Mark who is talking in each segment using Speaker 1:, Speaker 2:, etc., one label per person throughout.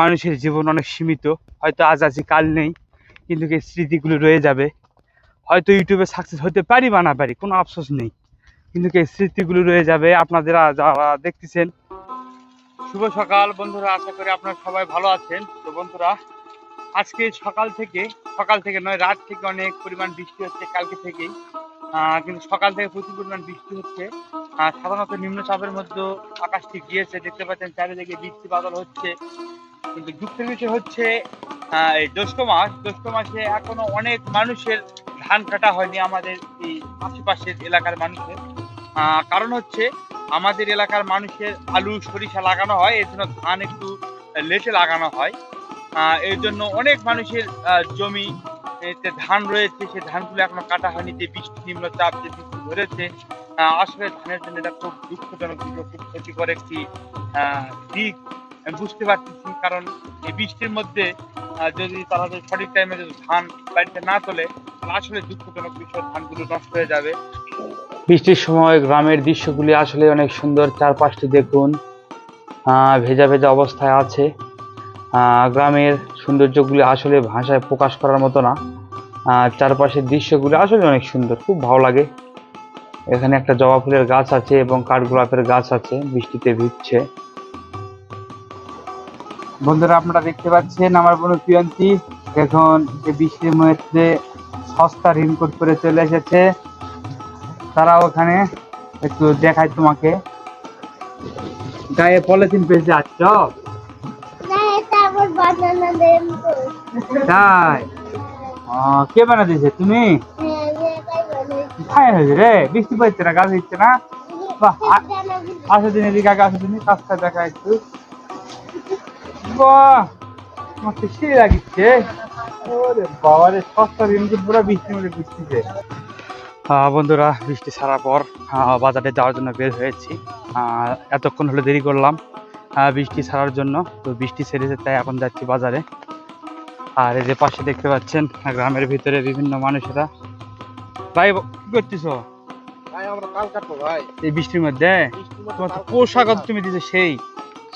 Speaker 1: মানুষের জীবন অনেক সীমিত। হয়তো আজ আছি কাল নেই, কিন্তু এই স্মৃতিগুলো রয়ে যাবে। হয়তো ইউটিউবে সাকসেস হতে পারি বা না পারি, কোনো আফসোস নেই। কিন্তু এই স্মৃতিগুলো রয়ে যাবে। আপনাদের যারা দেখতেছেন। শুভ সকাল, বন্ধুরা। আশা করি আপনারা সবাই ভালো আছেন। তো বন্ধুরা, আজকে সকাল থেকে সকাল থেকে নয়, রাত থেকে অনেক পরিমাণ বৃষ্টি হচ্ছে কালকে থেকেই। কিন্তু সকাল থেকে প্রচুর পরিমাণ বৃষ্টি হচ্ছে। সাধারণত নিম্নচাপের মধ্যে আকাশটি গিয়েছে। দেখতে পাচ্ছেন, চারিদিকে বৃষ্টি বাদল হচ্ছে। কিন্তু দুঃখের বিষয় হচ্ছে জ্যৈষ্ঠ মাস, জ্যৈষ্ঠ মাসে এখনও অনেক মানুষের ধান কাটা হয়নি আমাদের এই আশেপাশের এলাকার মানুষের। কারণ হচ্ছে আমাদের এলাকার মানুষের আলু, সরিষা লাগানো হয়, এর জন্য ধান একটু লেটে লাগানো হয়। এর জন্য অনেক মানুষের জমি ধান রয়েছে সেই ধানগুলো এখনও কাটা হয়নি, যে বৃষ্টি নিম্নচাপ যে বৃষ্টি ধরেছে আসলে ধানের জন্য এটা খুব দুঃখজনক, খুব ক্ষতিকর একটি দিক। বুঝতে পারতেছি, কারণ এই বৃষ্টির মধ্যে যদি তারা যদি সঠিক টাইমে যদি ধান বাড়িতে না তোলে আসলে দুঃখজনক বিষয়, ধানগুলো নষ্ট হয়ে যাবে। বৃষ্টির সময় গ্রামের দৃশ্যগুলি আসলে অনেক সুন্দর, চারপাশটি দেখুন ভেজা ভেজা অবস্থায় আছে। গ্রামের সৌন্দর্যগুলি আসলে ভাষায় প্রকাশ করার মতো না। চারপাশের দৃশ্যগুলি আসলে অনেক সুন্দর, খুব ভালো লাগে। এখানে একটা জবা ফুলের গাছ আছে এবং কাঠগোলাপের গাছ আছে, বৃষ্টিতে ভিজছে। বন্ধুরা আপনারা দেখতে পাচ্ছেন আমার বোন প্রিয়ন্তী এখন এই বৃষ্টির মধ্যে সস্তা রেনকোট করে চলে এসেছে। তারা ওখানে একটু দেখায় তোমাকে। গায়ে পলিথিন পেয়েছে আচ্ছ। তাই? কে বানা দিয়েছে তুমি?
Speaker 2: হ্যাঁ বানাই
Speaker 1: খাই হয়েছে রে বৃষ্টি পড়ছে না গাছ দিচ্ছে না? আসো দিন এদিকে আগে আসো দিন কাজটা দেখা একটু। বাহ আমার তো সেই লাগিচ্ছে ওরে বাবা রে সস্তা রেনকোট পুরো মধ্যে বৃষ্টিতে বন্ধুরা বৃষ্টি ছাড়ার পর বাজারে যাওয়ার জন্য বের হয়েছি। এতক্ষণ হলে দেরি করলাম। বৃষ্টি ছাড়ার জন্য। তো বৃষ্টি ছেড়েছে তাই এখন যাচ্ছি বাজারে। আর এই যে পাশে দেখতে পাচ্ছেন গ্রামের ভিতরে বিভিন্ন মানুষেরা। ভাই কি করতেছো? এই বৃষ্টির মধ্যে? তোমার তো পোশাক তুমি দিছো সেই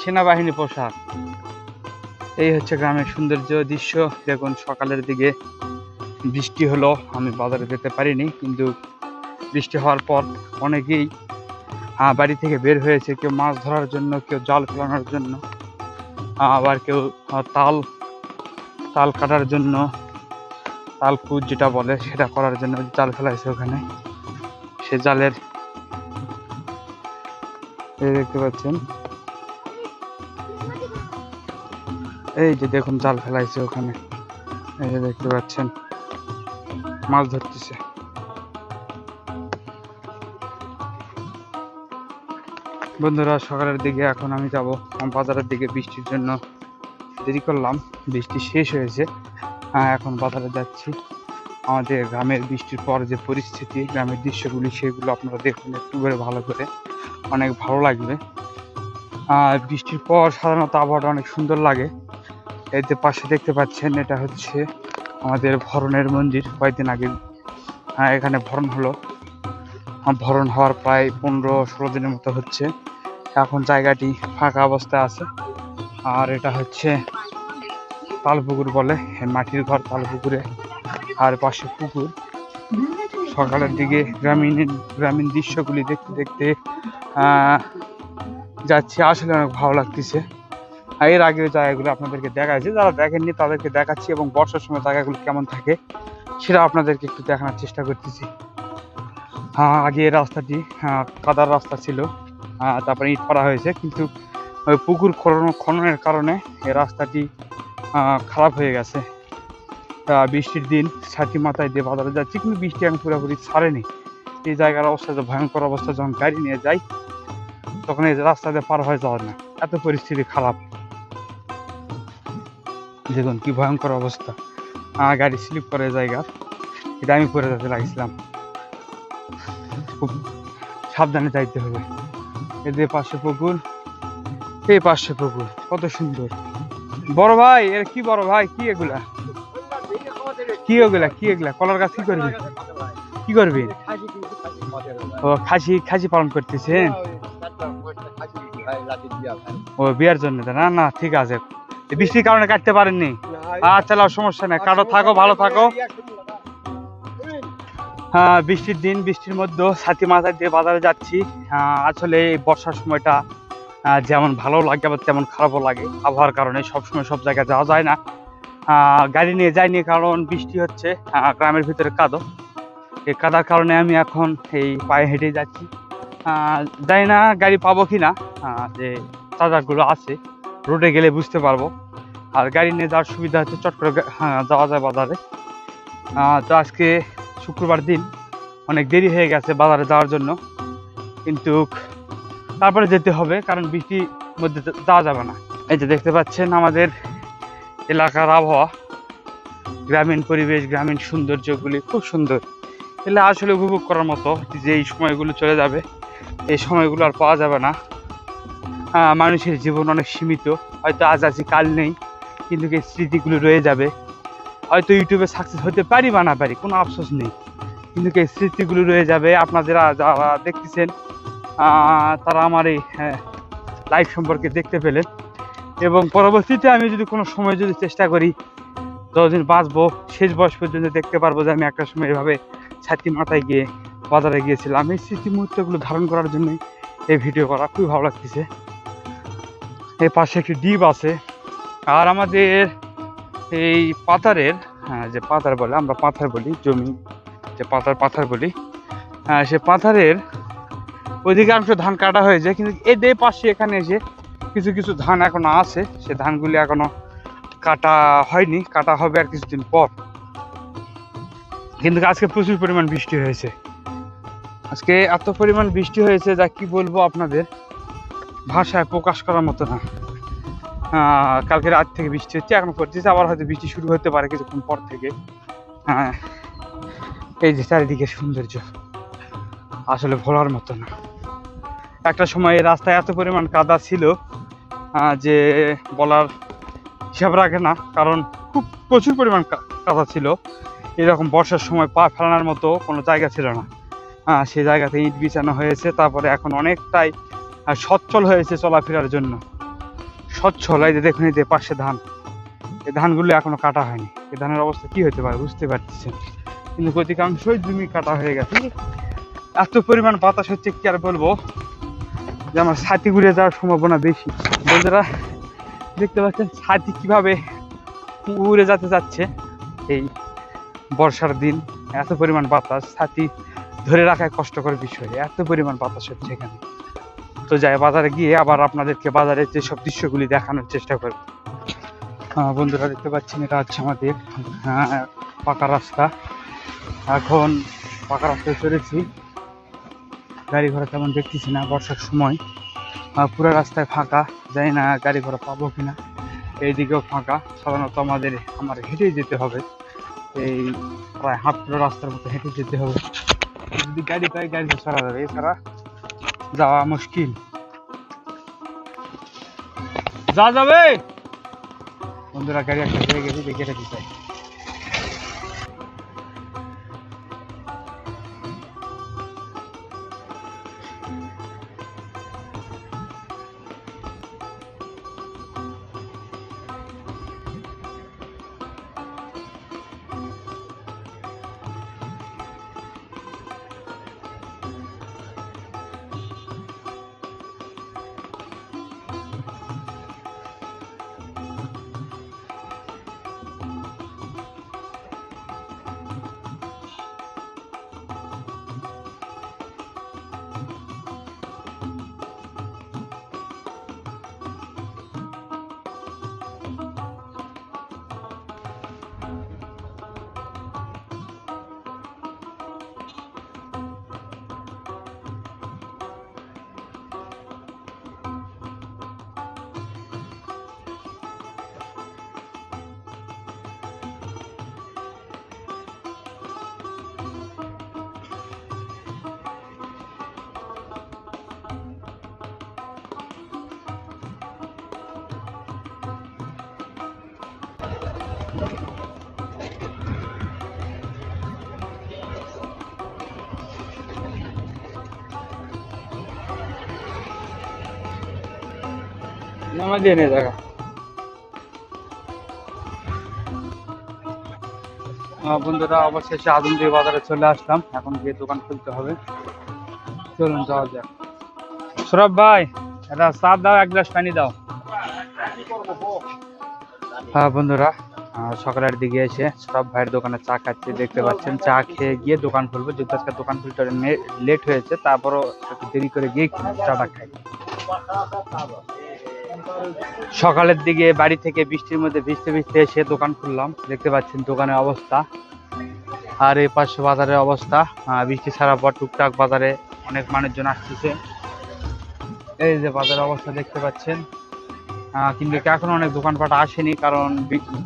Speaker 1: সেনাবাহিনী পোশাক। এই হচ্ছে গ্রামের সৌন্দর্য দৃশ্য। দেখুন, সকালের দিকে বৃষ্টি হলো, আমি বাজারে যেতে পারিনি, কিন্তু বৃষ্টি হওয়ার পর অনেকেই বাড়ি থেকে বের হয়েছে। কেউ মাছ ধরার জন্য, কেউ জাল ফেলানোর জন্য, আবার কেউ তাল তাল কাটার জন্য, তাল কুচ যেটা বলে সেটা করার জন্য জাল ফেলাইছে ওখানে। সে জালের দেখতে পাচ্ছেন এই যে দেখুন, জাল ফেলাইছে ওখানে। এই যে দেখতে পাচ্ছেন, মাছ ধরতেছে। বন্ধুরা, সকালের দিকে এখন আমি যাব। বাজারের দিকে বৃষ্টির জন্য দেরি করলাম। বৃষ্টি শেষ হয়েছে। হ্যাঁ এখন বাজারে যাচ্ছি। আমাদের গ্রামের বৃষ্টির পর যে পরিস্থিতি, গ্রামের দৃশ্যগুলি, সেগুলো আপনারা দেখুন একটু করে, ভালো করে। অনেক ভালো লাগবে। আর বৃষ্টির পর সাধারণত আবহাওয়াটা অনেক সুন্দর লাগে। এই যে পাশে দেখতে পাচ্ছেন, এটা হচ্ছে আমাদের ভরণের মন্দির কয়েকদিন আগে। হ্যাঁ এখানে ভরণ হলো। ভরণ হওয়ার প্রায় পনেরো ষোলো দিনের মতো হচ্ছে। এখন জায়গাটি ফাঁকা অবস্থায় আছে। আর এটা হচ্ছে তালপুকুর বলে মাটির ঘর তালপুকুরে। আর পাশে পুকুর। সকালের দিকে গ্রামীণ গ্রামীণ দৃশ্যগুলি দেখতে দেখতে যাচ্ছি। আসলে অনেক ভালো লাগতেছে। এর আগের জায়গাগুলো আপনাদেরকে দেখাচ্ছি যারা দেখেননি তাদেরকে দেখাচ্ছি এবং বর্ষার সময় জায়গাগুলো কেমন থাকে সেটা আপনাদেরকে একটু দেখানোর চেষ্টা করতেছি। হ্যাঁ আগে রাস্তাটি আহ, কাদার রাস্তা ছিল। আহ, তারপরে ইট করা হয়েছে। কিন্তু পুকুর খনন খননের কারণে এই রাস্তাটি খারাপ হয়ে গেছে। বৃষ্টির দিন ছাতি মাথায় দিয়ে বাজারে যাচ্ছি কিন্তু বৃষ্টি আমি পুরোপুরি ছাড়েনি। এই জায়গার অবস্থা যে ভয়ঙ্কর অবস্থা যখন গাড়ি নিয়ে যাই তখন এই রাস্তাতে পার হয়ে যাওয়ার না। এত পরিস্থিতি খারাপ। দেখুন কি ভয়ঙ্কর অবস্থা। আমার গাড়ি স্লিপ করে জায়গা এটা আমি পরে যেতে লাগছিলাম। খুব সাবধানে যাইতে হবে। এদের পাশে পুকুর, এই পাশে পুকুর, কত সুন্দর। বড় ভাই এর কি বড় ভাই, কি এগুলা? কি এগুলা কি এগুলা? কলার গাছ কি করবি? কি করবি? ও, খাসি খাসি পালন করতেছে ও, বিয়ার জন্য? না? না, ঠিক আছে। বৃষ্টির কারণে কাটতে পারেননি। আচ্ছা সমস্যা নেই। কাটো থাকো ভালো থাকো। হ্যাঁ বৃষ্টির দিন বৃষ্টির মধ্যে ছাতি মাথায় দিয়ে বাজারে যাচ্ছি। আহ, আসলে এই বর্ষার সময়টা যেমন ভালো লাগে আবার তেমন খারাপও লাগে। আবহাওয়ার কারণে সবসময় সব জায়গায় যাওয়া যায় না। গাড়ি নিয়ে যাইনি কারণ বৃষ্টি হচ্ছে। গ্রামের ভিতরে কাদো। এই কাদার কারণে আমি এখন এই পায়ে হেঁটে যাচ্ছি। জানি না গাড়ি পাবো কি না যে চার্জারগুলো আছে। রোডে গেলে বুঝতে পারব। আর গাড়ি নিয়ে যাওয়ার সুবিধা হচ্ছে চট করে হ্যাঁ, যাওয়া যায় বাজারে। তো আজকে শুক্রবার দিন অনেক দেরি হয়ে গেছে বাজারে যাওয়ার জন্য। কিন্তু তারপরে যেতে হবে কারণ বৃষ্টির মধ্যে যাওয়া যাবে না। এই যে দেখতে পাচ্ছেন আমাদের এলাকার আবহাওয়া। গ্রামীণ পরিবেশ গ্রামীণ সৌন্দর্যগুলি খুব সুন্দর। এগুলো আসলে উপভোগ করার মতো যে এই সময়গুলো চলে যাবে এই সময়গুলো আর পাওয়া যাবে না। মানুষের জীবন অনেক সীমিত। হয়তো আজ আছি কাল নেই, কিন্তু এই স্মৃতিগুলো রয়ে যাবে। হয়তো ইউটিউবে সাকসেস হতে পারি বা না পারি, কোনো আফসোস নেই। কিন্তু এই স্মৃতিগুলো রয়ে যাবে। আপনাদের যারা দেখতেছেন তারা আমার এই লাইভ সম্পর্কে দেখতে পেলেন। এবং পরবর্তীতে আমি যদি কোনো সময় যদি চেষ্টা করি যতদিন বাঁচবো, শেষ বয়স পর্যন্ত দেখতে পারব যে আমি একটা সময় এভাবে ছাতি মাথায় গিয়ে বাজারে গিয়েছিলাম। এই স্মৃতি মুহূর্তগুলো ধারণ করার জন্যই এই ভিডিও করা খুবই ভালো লাগতেছে। এই পাশে একটি ডিপ আছে। আর আমাদের এই পাতারের হ্যাঁ যে পাতার বলে, আমরা পাথার বলি, জমি, যে পাতার পাথার বলি হ্যাঁ সে পাথারের অধিকাংশ ধান কাটা হয়েছে কিন্তু এদের পাশে এখানে এসে কিছু কিছু ধান এখনও আছে। সে ধানগুলি এখনও কাটা হয়নি, কাটা হবে আর কিছুদিন পর। কিন্তু আজকে প্রচুর পরিমাণ বৃষ্টি হয়েছে। আজকে এত পরিমাণ বৃষ্টি হয়েছে যা কি বলব আপনাদের? ভাষায় প্রকাশ করার মতো না। কালকে রাত থেকে বৃষ্টি হচ্ছে, এখন করতেছে আবার হয়তো বৃষ্টি শুরু হতে পারে কিছুক্ষণ পর থেকে। হ্যাঁ এই যে চারিদিকে সৌন্দর্য, আসলে ভোলার মতো না। একটা সময় এই রাস্তায় এত পরিমাণ কাদা ছিল যে বলার হিসাব রাখে না, কারণ খুব প্রচুর পরিমাণ কাদা ছিল। এরকম বর্ষার সময় পা ফেলানোর মতো কোনো জায়গা ছিল না। সেই জায়গাতে ইট বিছানো হয়েছে, তারপরে এখন অনেকটাই আহ, সচ্ছল হয়েছে চলাফেরার জন্য। সচ্ছল এই যে দেখুন এই যে পাশে ধান। এই ধানগুলো এখনও কাটা হয়নি। এই ধানের অবস্থা কি হতে পারে বুঝতে পারতেছেন কিন্তু অধিকাংশই জমি কাটা হয়ে গেছে। এত পরিমাণ বাতাস হচ্ছে কি আর বলব? যে আমার ছাতি ঘুরে যাওয়ার সম্ভাবনা বেশি। বন্ধুরা দেখতে পাচ্ছেন ছাতি কীভাবে উড়ে যেতে যাচ্ছে এই বর্ষার দিন। এত পরিমাণ বাতাস ছাতি ধরে রাখায় কষ্টকর বিষয়। এত পরিমাণ বাতাস হচ্ছে এখানে। তো যাই, বাজারে গিয়ে আবার আপনাদেরকে বাজারের যেসব দৃশ্যগুলি দেখানোর চেষ্টা করব। বন্ধুরা দেখতে পাচ্ছেন, এটা হচ্ছে আমাদের পাকা রাস্তা। এখন পাকা রাস্তায় চলেছি। গাড়ি ঘোড়া তেমন দেখতেছি না, বর্ষার সময়। পুরো রাস্তায় ফাঁকা, জানি না গাড়ি ঘোড়া পাবো কিনা। এইদিকেও ফাঁকা, সাধারণত আমাদের, আমার হেঁটেই যেতে হবে। এই প্রায় হাফ কিলো রাস্তার মতো হেঁটে যেতে হবে। যদি গাড়ি পাই, গাড়ি ছাড়া যাবে, এছাড়া যাওয়া মুশকিল। যা যাবে। বন্ধুরা গাড়ি একটা হয়ে গেছে দেখে রেখে চাই জায়গা আহ, বন্ধুরা অবশেষে আদমদি বাজারে চলে আসলাম। এখন গিয়ে দোকান খুলতে হবে। চলুন যাওয়া যাক। সৌরভ ভাই একটা চা দাও এক গ্লাস পানি দাও। হ্যাঁ বন্ধুরা সকালের দিকে এসে সব ভাইয়ের দোকানে চা খাচ্ছি, দেখতে পাচ্ছেন। চা খেয়ে গিয়ে দোকান খুলবো। যেহেতু আজকে দোকান খুলতে লেট হয়েছে, তারপরও একটু দেরি করে গিয়ে চাটা খাই। সকালের দিকে বাড়ি থেকে বৃষ্টির মধ্যে ভিজতে ভিজতে এসে দোকান খুললাম। দেখতে পাচ্ছেন দোকানের অবস্থা। আর এই পাশে বাজারের অবস্থা। বৃষ্টি ছাড়ার পর টুকটাক বাজারে অনেক মানুষজন আসতেছে। এই যে বাজারের অবস্থা দেখতে পাচ্ছেন। কিন্তু এখন অনেক দোকানপাট আসেনি, কারণ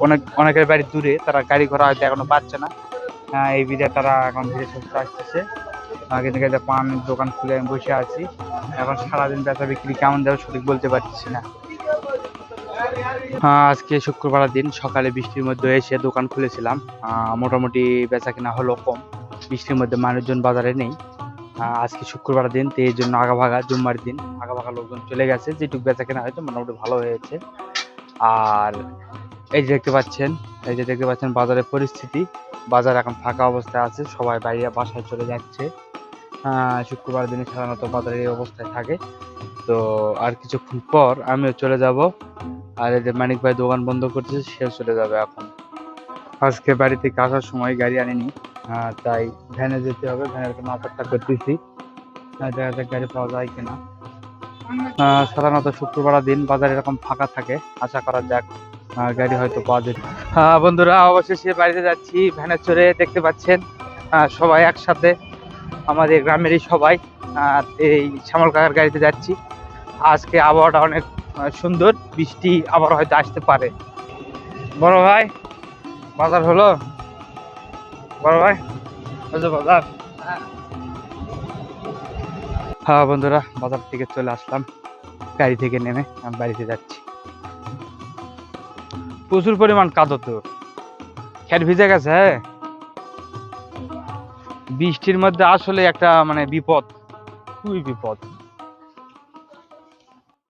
Speaker 1: অনেক, অনেকের বাড়ি দূরে, তারা গাড়ি ঘোড়া হয়তো এখনও পাচ্ছে না। এই বিধে তারা এখন ধীরে সুস্থ আসতেছে। কিন্তু পানের দোকান খুলে আমি বসে আছি। এখন সারাদিন বেচা বিক্রি কেমন যাবে সঠিক বলতে পারছি না। আজকে শুক্রবার দিন সকালে বৃষ্টির মধ্যে এসে দোকান খুলেছিলাম। মোটামুটি বেচা কিনা হলো কম। বৃষ্টির মধ্যে মানুষজন বাজারে নেই। আজকে শুক্রবার দিন তো এই জন্য আগাভাগা জুম্মার দিন আগাভাগা লোকজন চলে গেছে যেটুকু বেচা কেনা হয়েছে মোটামুটি ভালো হয়েছে। আর এই যে দেখতে পাচ্ছেন এই যে দেখতে পাচ্ছেন বাজারের পরিস্থিতি বাজার এখন ফাঁকা অবস্থায় আছে সবাই বাইরে বাসায় চলে যাচ্ছে। আহ, শুক্রবার দিনে সাধারণত বাজারের এই অবস্থায় থাকে। তো আর কিছুক্ষণ পর আমিও চলে যাব। আর এই যে মানিক ভাই দোকান বন্ধ করতেছে সেও চলে যাবে এখন। আজকে বাড়ি থেকে আসার সময় গাড়ি আনিনি তাই ভ্যানে যেতে হবে, ভ্যানের কোনো অপেক্ষা করতেছি। দেখা যাক গাড়ি পাওয়া যায় কিনা। সাধারণত শুক্রবার দিন বাজার এরকম ফাঁকা থাকে, আশা করা যাক গাড়ি হয়তো পাওয়া হ্যাঁ বন্ধুরা, অবশেষে বাড়িতে যাচ্ছি ভ্যানে চড়ে দেখতে পাচ্ছেন সবাই একসাথে, আমাদের গ্রামেরই সবাই এই শ্যামল কাকার গাড়িতে যাচ্ছি। আজকে আবহাওয়াটা অনেক সুন্দর, বৃষ্টি আবার হয়তো আসতে পারে। বড় ভাই বাজার হলো? বড় ভাই? বাজার। হ্যাঁ বন্ধুরা, বাজার থেকে চলে আসলাম। গাড়ি থেকে নেমে আমি বাড়িতে যাচ্ছি। প্রচুর পরিমাণ কাদো তো। খ্যাট ভিজে গেছে হ্যাঁ? বৃষ্টির মধ্যে আসলে একটা মানে বিপদ। খুবই বিপদ।